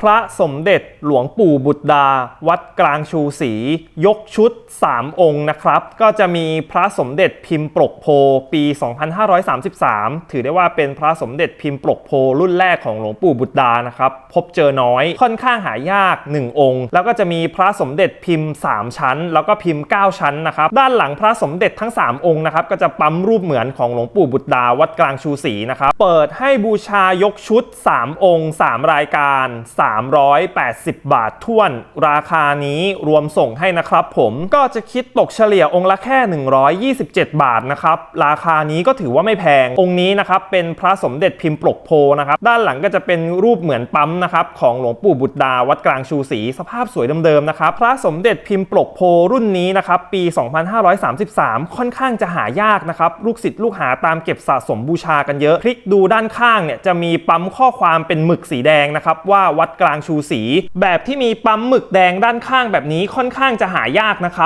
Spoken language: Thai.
พระสมเด็จหลวงปู่บุตรดา วัดกลางชูศรียกชุด 3 องค์นะครับ ก็จะมีพระสมเด็จพิมพ์ปลกโพปี 2533 ถือได้ว่าเป็นพระสมเด็จพิมพ์ปลกโพรุ่นแรกของหลวงปู่บุตรดานะครับ พบเจอน้อยค่อนข้างหายาก 1 องค์ แล้วก็จะมีพระสมเด็จพิมพ์ 3 ชั้น แล้วก็พิมพ์ 9 ชั้นนะครับด้านหลังพระสมเด็จทั้ง 3 องค์นะครับก็จะปั๊มรูปเหมือนของหลวงปู่บุตรดา วัดกลางชูศรีนะครับเปิดให้บูชายกชุด 3 องค์ 3 รายการ380 บาทท้วน ราคานี้รวมส่งให้นะครับผมก็จะคิดตกเฉลี่ยองค์ละแค่ 127 บาทนะครับราคานี้ก็ถือว่าไม่แพงองค์นี้นะครับเป็นพระสมเด็จพิมพ์ปลกโพนะครับด้านหลังก็จะเป็นรูปเหมือนปั๊มนะครับของหลวงปู่บุตรดาวัดกลางชูศรีสภาพสวยเดิมๆนะครับพระสมเด็จพิมพ์ปลกโพรุ่นนี้นะครับปี 2533 ค่อนข้างจะหายากนะครับลูกศิษย์ลูกหาตามเก็บสะสมบูชากันเยอะ คลิกดูด้านข้างเนี่ยจะมีปั๊มข้อความเป็นหมึกสีแดงนะครับว่าวัดกลางชูสี แบบที่มีปั๊มหมึกแดงด้านข้างแบบนี้ค่อนข้างจะหายากนะครับ